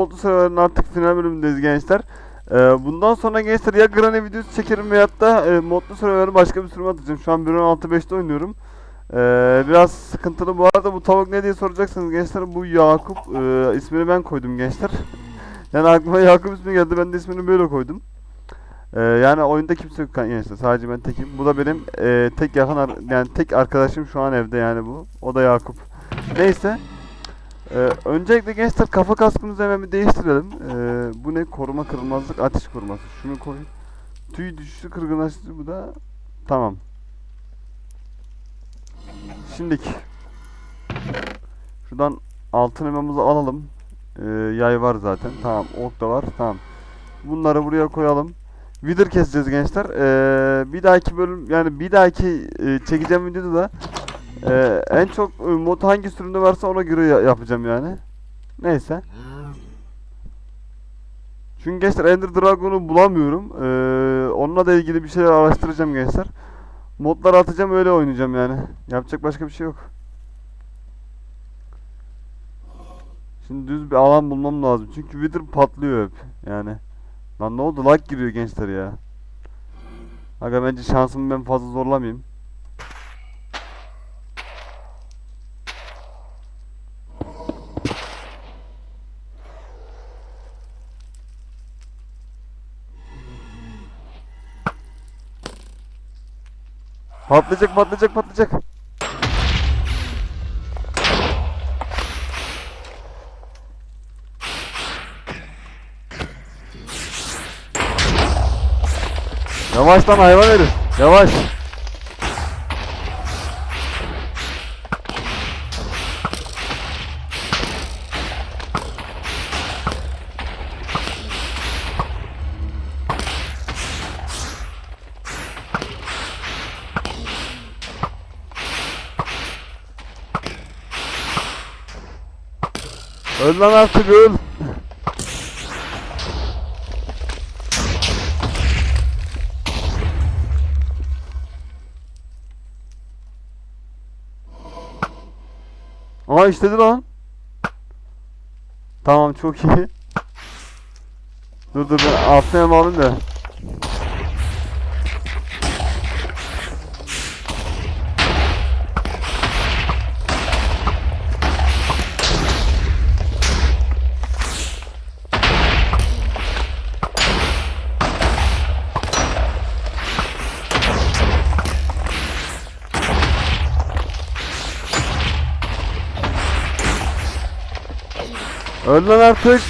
Oldu serverinin artık final bölümündeyiz gençler. Ee, bundan sonra gençler ya Granny videosu çekerim veyahut da e, modlu serverı başka bir sürüme atacağım. Şu an 1.16.5'te oynuyorum. Ee, biraz sıkıntılı bu arada bu tavuk ne diye soracaksınız gençler. Bu Yakup e, ismini ben koydum gençler. yani aklıma Yakup ismi geldi ben de ismini böyle koydum. Ee, yani oyunda kimse yok gençler sadece ben tekim. Bu da benim e, tek yakın yani tek arkadaşım şu an evde yani bu. O da Yakup. Neyse. Ee, öncelikle gençler kafa kaskımızı hemen bir değiştirelim. Ee, bu ne? Koruma kırılmazlık ateş koruması. Şunu koy. Tüy düşüşü kırgınlaştırıcı bu da. Tamam. Şimdiki. Şuradan altın elmamızı alalım. Ee, yay var zaten. Tamam. Ok da var. Tamam. Bunları buraya koyalım. Wither keseceğiz gençler. Ee, bir dahaki bölüm yani bir dahaki e, çekeceğim videoda da ee, en çok e, mod hangi sürümde varsa ona göre ya- yapacağım yani. Neyse. Çünkü gençler Ender Dragon'u bulamıyorum. Ee, onunla da ilgili bir şeyler araştıracağım gençler. Modlar atacağım öyle oynayacağım yani. Yapacak başka bir şey yok. Şimdi düz bir alan bulmam lazım. Çünkü Wither patlıyor hep. Yani. Lan ne oldu? Lag giriyor gençler ya. Aga bence şansımı ben fazla zorlamayayım. Patlayacak patlayacak patlayacak. Yavaş lan hayvan herif. Yavaş. Öl lan artık öl. Aa işledi lan. Tamam çok iyi. Dur dur ben elma alayım da. Öl lan artık.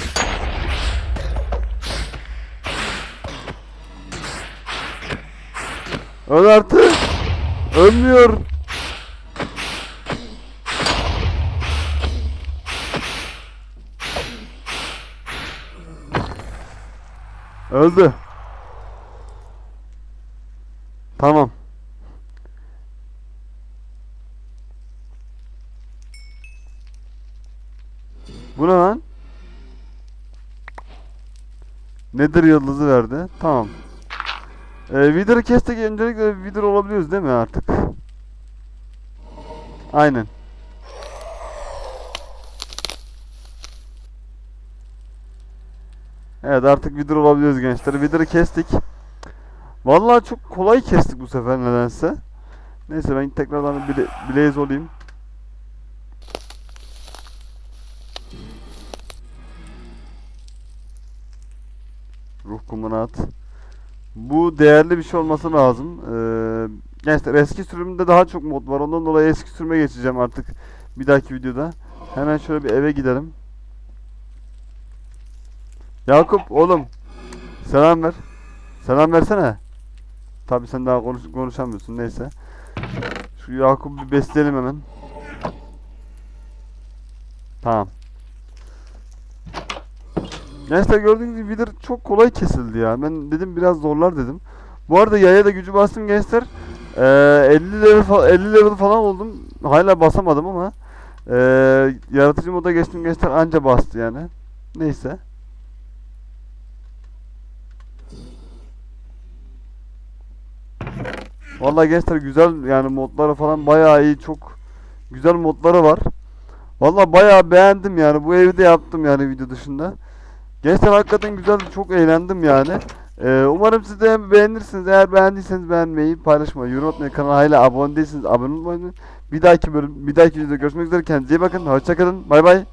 Öl artık. Ölmüyor. Öldü. Tamam. Bu ne lan? Nedir yıldızı verdi? Tamam. Ee, Wither'ı kestik öncelikle Wither olabiliyoruz değil mi artık? Aynen. Evet artık Wither olabiliyoruz gençler. Wither'ı kestik. Vallahi çok kolay kestik bu sefer nedense. Neyse ben tekrardan bir bile Blaze olayım. Kumuna at. Bu değerli bir şey olması lazım. Ee, gençler eski sürümde daha çok mod var. Ondan dolayı eski sürüme geçeceğim artık bir dahaki videoda. Hemen şöyle bir eve gidelim. Yakup oğlum. Selam ver. Selam versene. Tabi sen daha konuş konuşamıyorsun neyse. Şu Yakup'u bir besleyelim hemen. Tamam. Gençler gördüğünüz gibi Wither çok kolay kesildi ya. Ben dedim biraz zorlar dedim. Bu arada yaya da gücü bastım gençler. Ee, 50 level fa- 50 level falan oldum. Hala basamadım ama ee, yaratıcı moda geçtim gençler anca bastı yani. Neyse. Vallahi gençler güzel yani modları falan bayağı iyi çok güzel modları var. Vallahi bayağı beğendim yani bu evde yaptım yani video dışında. Gençler hakikaten güzeldi. Çok eğlendim yani. Ee, umarım siz de beğenirsiniz. Eğer beğendiyseniz beğenmeyi, paylaşmayı, atmayı, kanala hala abone değilseniz abone olmayı. Bir dahaki bölüm, bir dahaki videoda görüşmek üzere. Kendinize iyi bakın. Hoşçakalın. Bay bay.